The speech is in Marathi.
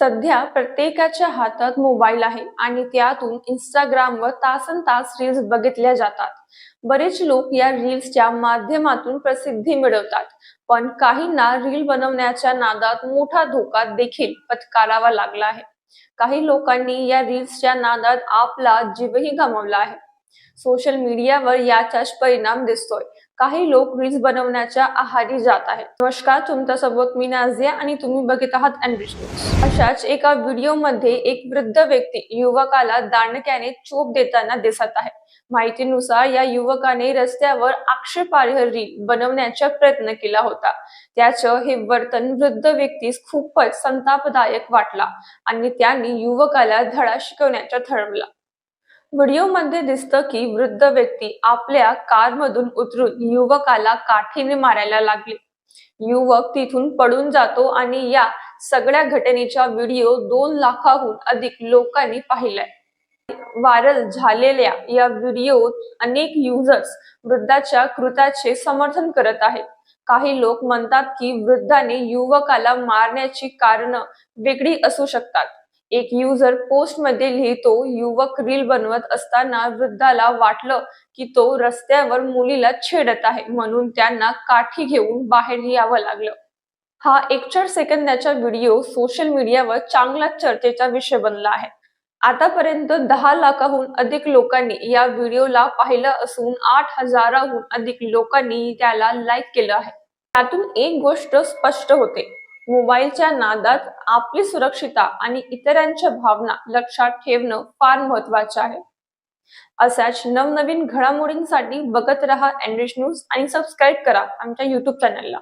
सध्या प्रत्येकाच्या हातात मोबाईल आहे आणि त्यातून इंस्टाग्रामवर तासन तास रील्स बघितल्या जातात. बरेच लोक या रील्सच्या माध्यमातून प्रसिद्धी मिळवतात पण काहींना रील बनवण्याच्या नादात मोठा धोका देखील पत्करावा लागला आहे. काही लोकांनी या रील्सच्या नादात आपला जीवही गमावला आहे. सोशल मीडियावर याचाच परिणाम दिसतोय. काही लोक रील्स बनवण्याच्या आहारी जात आहेत. नमस्कार तुमच्यासोबत मी नाझिया आणि तुम्ही बघत आहात अनरिच न्यूज अशाच एका व्हिडिओमध्ये एक वृद्ध व्यक्ती युवकाला दांडक्याने चोप देताना दिसत आहे. माहितीनुसार या युवकाने रस्त्यावर आक्षेपार्ह रील बनवण्याचा प्रयत्न केला होता. त्याचं हे वर्तन वृद्ध व्यक्तीस खूपच संतापदायक वाटला आणि त्यांनी युवकाला धडा शिकवण्याचा ठरवला. व्हिडिओमध्ये दिसतं की वृद्ध व्यक्ती आपल्या कारमधून उतरून युवकाला काठीने मारायला लागले. युवक तिथून पडून जातो आणि या सगळ्या घटनेचा व्हिडिओ दोन लाखाहून अधिक लोकांनी पाहिलाय. व्हायरल झालेल्या या व्हिडिओत अनेक युजर्स वृद्धाच्या कृत्याचे समर्थन करत आहेत. काही लोक म्हणतात की वृद्धाने युवकाला मारण्याची कारण वेगळी असू शकतात. एक युजर पोस्टमध्ये लिहितो युवक रील बनवत असताना वृद्धाला वाटलं की तो रस्त्यावर मुलीला छेडत आहे म्हणून त्यांना काठी घेऊन बाहेर यावं लागलं. हा एक चार सेकंदाचा व्हिडिओ सोशल मीडियावर चांगला चर्चेचा विषय बनला आहे. आतापर्यंत दहा लाखाहून अधिक लोकांनी या व्हिडिओला पाहिलं असून आठ हजाराहून अधिक लोकांनी त्याला लाईक केलं आहे. त्यातून एक गोष्ट स्पष्ट होते. मोबाईलच्या नादात आपली सुरक्षिता आणि इतरांच्या भावना लक्षात ठेवणं फार महत्वाचं आहे. अशाच नवनवीन घडामोडींसाठी बघत रहा एनरिच न्यूज आणि सबस्क्राईब करा आमच्या युट्यूब चॅनलला